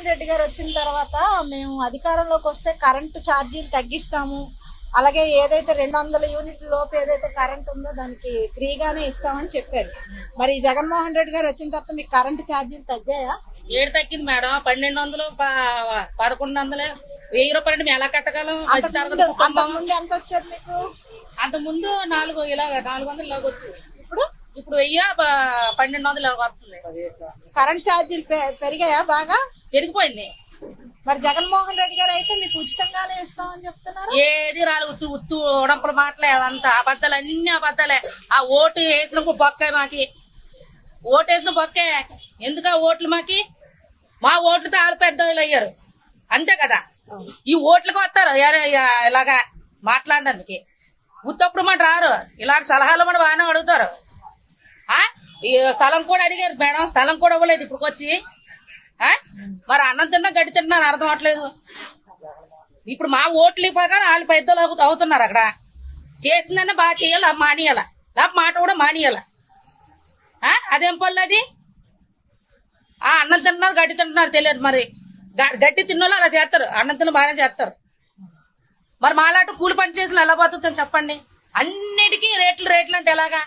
జగన్మోహన్ రెడ్డి గారు వచ్చిన తర్వాత మేము అధికారంలోకి వస్తే కరెంటు ఛార్జీలు తగ్గిస్తాము. అలాగే ఏదైతే రెండు వందల యూనిట్ల లోపు ఏదైతే కరెంట్ ఉందో దానికి ఫ్రీగానే ఇస్తామని చెప్పారు. మరి జగన్మోహన్ రెడ్డి గారు వచ్చిన తర్వాత మీకు కరెంటు ఛార్జీలు తగ్గాయా? ఏడు తగ్గింది మేడం. పన్నెండు వందలు పదకొండు వందలు. వెయ్యి రూపాయలు మేము ఎలా కట్టగలం? ఎంత వచ్చేది మీకు? అంత ముందు నాలుగు ఇలా నాలుగు వందలు ఇలాగ వచ్చింది. ఇప్పుడు? ఇప్పుడు వెయ్యి పన్నెండు వందలు ఇలాగ వస్తుంది. కరెంట్ ఛార్జీలు పెరిగాయా బాగా? పెరిగిపోయింది మరి జగన్మోహన్ రెడ్డి గారు అయితే మీకు ఉచితంగానే ఇస్తామని చెప్తున్నారు? ఏది రాలి ఉత్తు ఉత్తు ఉడంపుల మాటలే అదంతా. అబద్ధాలు అన్ని అబద్ధాలే. ఆ ఓటు వేసిన బొక్కే మాకి. ఓటు వేసిన బొక్కే. ఎందుకు ఆ ఓట్లు మాకి? మా ఓట్లతో ఆరు పెద్ద అయ్యారు. అంతే కదా? ఈ ఓట్లకు వస్తారు. ఇలాగా మాట్లాడడానికి. ఉత్తప్పుడు మాట రారు. ఇలాంటి సలహాలు కూడా బాగానే అడుగుతారు. ఆ? ఈ స్థలం కూడా అడిగారు మేడం. స్థలం కూడా ఇవ్వలేదు ఇప్పుడు వచ్చి? మరి అన్నం తిన్నా గడ్డి తిన్నా అర్థం అవట్లేదు. ఇప్పుడు మా ఓట్లు ప్రకారం వాళ్ళు పెద్దలు అవుతున్నారు అక్కడ. చేసిందన్న బాగా చేయాలి మానేయాల. లేకపోతే మాట కూడా మానేయాల. ఆ? అదేం పనులు అది? ఆ అన్నం తింటున్నారు గడ్డి తింటున్నారు తెలియదు మరి. గడ్డి తిన్నోళ్ళు అలా చేస్తారు. అన్నం తిన్న బాగానే చేస్తారు. మరి మాలాంటి కూలి పని చేసిన ఎలా బతుకుతాం చెప్పండి? అన్నిటికీ రేట్లు రేట్లు అంటే ఎలాగా?